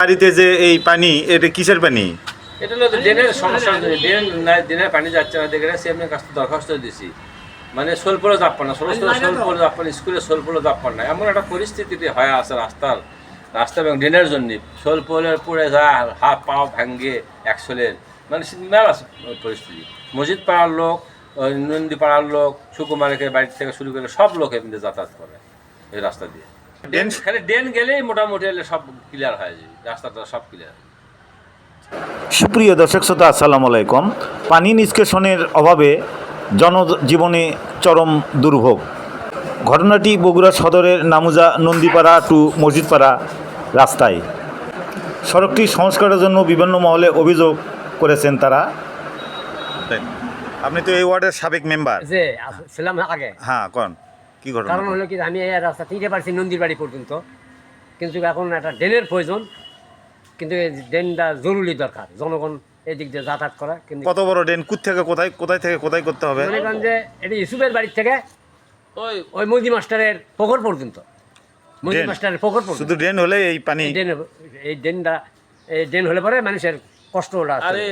বাড়িতে যে এই পানি এটা কিসের পানি? এটা হলো ড্রেনের সমস্যা ড্রেন নাই ড্রেনের পানি যাচ্ছে না দেখে সে এমনি কাছে দরখাস্ত দিছি। মানে সোলপোলো যাপ্পান না ষোলো সোলপোলো যাপ্পান স্কুলে সোলপোলো যাপ্পান না। এমন একটা পরিস্থিতিতে হয় আছে রাস্তার রাস্তা এবং ড্রেনের জন্য। সোলপোলের পুড়ে যায় হাত পাও ভাঙ্গে একশোলের। মানে মেলা পরিস্থিতি। মসজিদ পাড়ার লোক নন্দী পাড়ার লোক সুকুমারের বাড়ি থেকে শুরু করে সব লোক এমনি যাতায়াত করে এই রাস্তা দিয়ে। ড্রেন খালি ড্রেন গেলেই মোটামুটি এলে সব ক্লিয়ার হয়ে যায় রাস্তাটা সব ক্লিয়ার সুপ্রিয় দর্শক শ্রোতা আসসালামু আলাইকুম। পানি নিষ্কাশনের অভাবে জনজীবনে চরম দুর্ভোগ। ঘটনাটি বগুড়া সদরের নামুজা নন্দীপাড়া টু মসজিদপাড়া রাস্তায়। সড়কটি সংস্কারের জন্য বিভিন্ন মহলে অভিযোগ করেছেন তারা। আপনি তো এই ওয়ার্ডের সাবেক মেম্বার। ছিলাম আগে। হ্যাঁ কোন। কি ঘটনা? কারণ হলো কি আমি এই রাস্তা থেকে পারছি নন্দীর বাড়ি পর্যন্ত। কিন্তু এখন একটা ড্রেনের প্রয়োজন কিন্তু এই ড্রেনটা জরুরি দরকার জনগণ এই দিক দিয়ে যাতায়াত করা কিন্তু কত বড় ড্রেন? কোথ থেকে কোথায় কোথায় থেকে কোথায় করতে হবে? মনে করেন যে এটি ইউসুফের বাড়ির থেকে ওই ওই মোদি মাস্টারের পুকুর পর্যন্ত। মোদি মাস্টারের পুকুর পর্যন্ত। শুধু ড্রেন হলে এই পানি ড্রেন এই ড্রেনটা এই ড্রেন হলে পরে মানুষের কষ্ট ওটা আরে